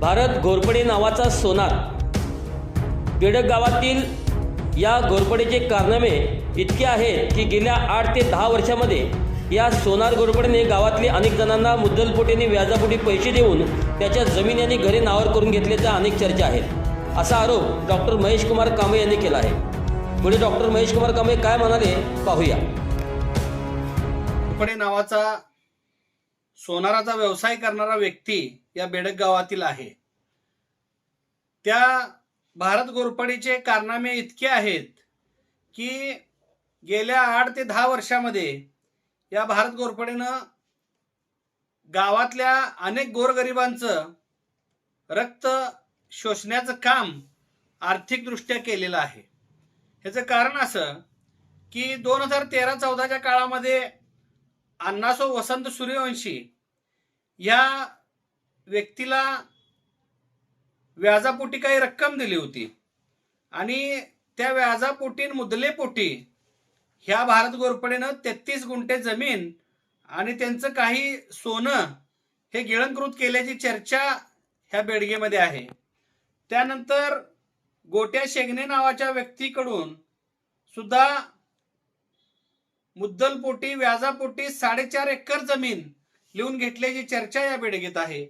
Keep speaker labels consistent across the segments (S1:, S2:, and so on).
S1: भारत घोरपडे नावाचा सोनार. बेडक गावातील या घोरपडेचे कारनामे इतके आहेत की गेल्या आठ ते दहा वर्षामध्ये या सोनार घोरपडेने गावातले अनेक जणांना मुद्दलपोटीने व्याजापोटी पैसे देऊन त्याच्या जमीन आणि घरे नावावर करून घेतल्याच्या अनेक चर्चा आहेत. असा आरोप डॉक्टर महेश कुमार कांबळे यांनी केला आहे. पुढे डॉक्टर महेश कुमार कांबळे काय म्हणाले पाहूया.
S2: घोरपडे नावाचा सोनाराचा व्यवसाय करणारा व्यक्ती या बेडक गावातील आहे. त्या भारत घोरपडीचे कारनामे इतके आहेत की गेल्या आठ ते दहा वर्षामध्ये या भारत गोरपडीनं गावातल्या अनेक गोरगरिबांचं रक्त शोषण्याचं काम आर्थिकदृष्ट्या केलेलं आहे. ह्याचं कारण असं की दोन हजार तेरा चौदाच्या काळामध्ये अण्णासो वसंत सूर्यवंशी या व्यक्तीला व्याजापोटी काही रक्कम दिली होती. आणि त्या व्याजापोटी मुदलेपोटी ह्या भारत गोरपडेनं तेहतीस गुंठे जमीन आणि त्यांचं काही सोनं हे गिळंकृत केल्याची चर्चा ह्या बेडगेमध्ये आहे. त्यानंतर गोट्या शेगणे नावाच्या व्यक्तीकडून सुद्धा मुद्दलपोटी व्याजापोटी साडेचार एकर जमीन लिहून घेतल्याची चर्चा या बेडगेत आहे.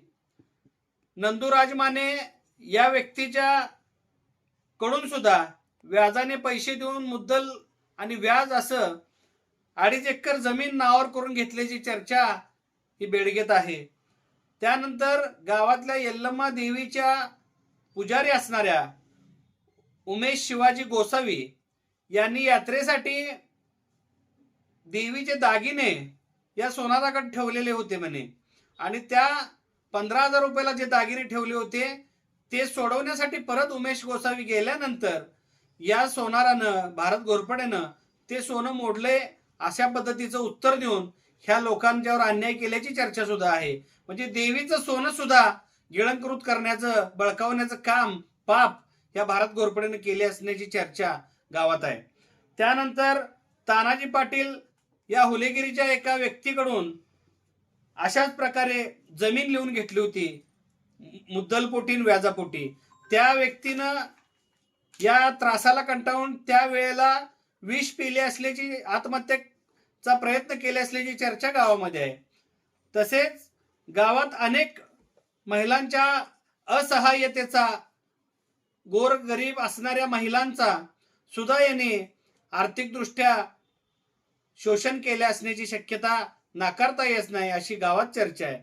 S2: नंदुराज माने या व्यक्तीच्या कडून सुद्धा व्याजाने पैसे देऊन मुद्दल आणि व्याज असं अडीच एकर जमीन नावावर करून घेतल्याची चर्चा ही बेडगेत आहे. त्यानंतर गावातल्या यल्लम्मा देवीच्या पुजारी असणाऱ्या उमेश शिवाजी गोसावी यांनी यात्रेसाठी देवीचे दागिने या सोनाराकडे ठेवलेले होते म्हणे. आणि त्या पंधरा हजार रुपयाला जे दागिने ठेवले होते ते सोडवण्यासाठी परत उमेश गोसावी गेल्यानंतर या सोनारानं भारत घोरपडेनं ते सोनं मोडले अशा पद्धतीचं उत्तर देऊन ह्या लोकांच्यावर अन्याय केल्याची चर्चा सुद्धा आहे. म्हणजे देवीचं सोनं सुद्धा गिळंकृत करण्याचं बळकावण्याचं काम पाप या भारत घोरपडेनं केले असण्याची चर्चा गावात आहे. त्यानंतर तानाजी पाटील या हुलेगिरीच्या एका व्यक्तीकडून अशाच प्रकारे जमीन लिहून घेतली होती मुद्दलपोटी व्याजापोटी त्या व्यक्तीनं या त्रासाला कंटाळून त्या वेळेला विष पिले असल्याची आत्महत्येचा प्रयत्न केले असल्याची चर्चा गावामध्ये आहे. तसेच गावात अनेक महिलांच्या असहाय्यतेचा गोरगरीब असणाऱ्या महिलांचा सुद्धा याने आर्थिकदृष्ट्या शोषण केले असण्याची शक्यता नाकारता येत नाही अशी गावात चर्चा आहे.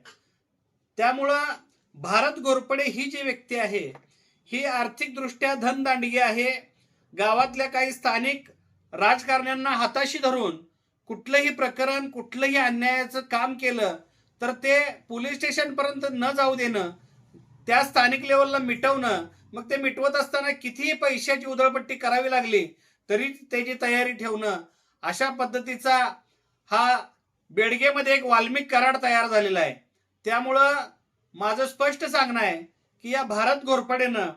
S2: त्यामुळं भारत गोरपडे ही जी व्यक्ती आहे ही आर्थिकदृष्ट्या धनदांडगी आहे. गावातल्या काही स्थानिक राजकारण्यांना हाताशी धरून कुठलंही प्रकरण कुठलंही अन्यायाचं काम केलं तर ते पोलीस स्टेशनपर्यंत न जाऊ देणं त्या स्थानिक लेवलला मिटवणं मग ते मिटवत असताना कितीही पैशाची उधळपट्टी करावी लागली तरी त्याची तयारी ठेवणं अशा पद्धतीचा हा बेडगेमध्ये एक वाल्मिक कराड तयार झालेला आहे. त्यामुळं माझं स्पष्ट सांगणं आहे की या भारत घोरपडेनं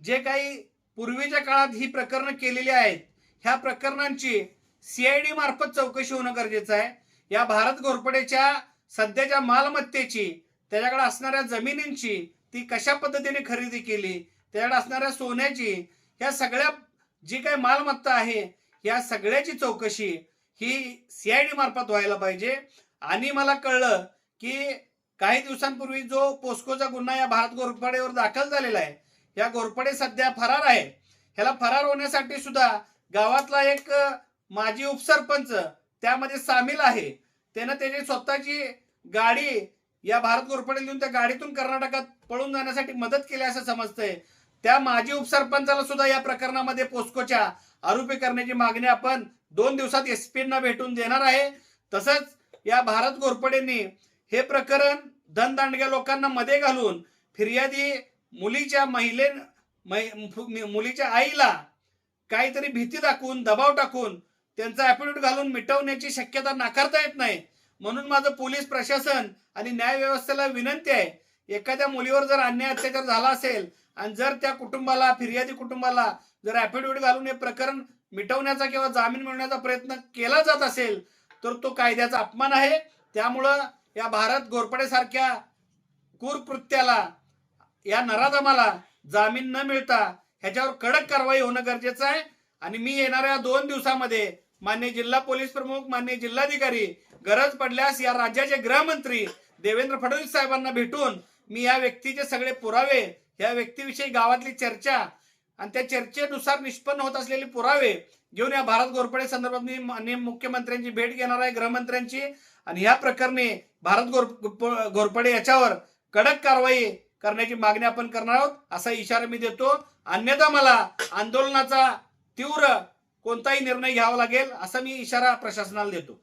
S2: जे काही पूर्वीच्या काळात ही प्रकरणं केलेली आहेत ह्या प्रकरणांची सीआयडी मार्फत चौकशी होणं गरजेचं आहे. या भारत घोरपडेच्या सध्याच्या मालमत्तेची त्याच्याकडे असणाऱ्या जमिनींची ती कशा पद्धतीने खरेदी केली त्याच्याकडे असणाऱ्या सोन्याची ह्या सगळ्या जी काही मालमत्ता आहे या सगळ्याची चौकशी ही सीआयडी मार्फत व्हायला पाहिजे. आणि मला कळलं की काही दिवसांपूर्वी जो पोस्कोचा गुन्हा या भारत घोरपडेवर दाखल झालेला आहे या घोरपडे सध्या फरार आहे. ह्याला फरार होण्यासाठी सुद्धा गावातला एक माजी उपसरपंच त्यामध्ये सामील आहे. त्यानं त्याची स्वतःची गाडी या भारत घोरपडे लिहून त्या गाडीतून कर्नाटकात पळून जाण्यासाठी मदत केली असं समजतंय. त्या माजी उपसरपंचाला सुद्धा या प्रकरणामध्ये पोस्कोच्या आरोपी करण्याची मागणी आपण दोन दिवसात एसपींना भेटून देणार आहे. तसंच या भारत घोरपडेंनी हे प्रकरण धनदांडग्या लोकांना मध्ये घालून फिर्यादी मुलीच्या महिले मुलीच्या आईला काहीतरी भीती दाखवून दबाव टाकून त्यांचा ऍफिडेव्हिट घालून मिटवण्याची शक्यता नाकारता येत नाही. म्हणून माझं पोलीस प्रशासन आणि न्याय व्यवस्थेला विनंती आहे एखाद्या मुलीवर जर अन्याय अत्याचार झाला असेल आणि जर त्या कुटुंबाला फिर्यादी कुटुंबाला जर ऍफिडेव्हिट घालून हे प्रकरण मिटवण्याचा किंवा जामीन मिळवण्याचा प्रयत्न केला जात असेल तर तो कायद्याचा अपमान आहे. त्यामुळं या भारत घोरपडे सारख्या या नराधमाला जामीन न मिळता ह्याच्यावर कडक कारवाई होणं गरजेचं आहे. आणि मी येणाऱ्या दोन दिवसामध्ये मान्य जिल्हा पोलीस प्रमुख मान्य जिल्हाधिकारी गरज पडल्यास या राज्याचे गृहमंत्री देवेंद्र फडणवीस साहेबांना भेटून मी या व्यक्तीचे सगळे पुरावे या व्यक्तीविषयी गावातली चर्चा आणि त्या चर्चेनुसार निष्पन्न होत असलेले पुरावे घेऊन या भारत घोरपडे संदर्भात मी माननीय मुख्यमंत्र्यांची भेट घेणार आहे गृहमंत्र्यांची. आणि या प्रकरणी भारत घोर घोरपडे याच्यावर कडक कारवाई करण्याची मागणी आपण करणार आहोत असा इशारा मी देतो. अन्यथा मला आंदोलनाचा तीव्र कोणताही निर्णय घ्यावा लागेल असा मी इशारा प्रशासनाला देतो.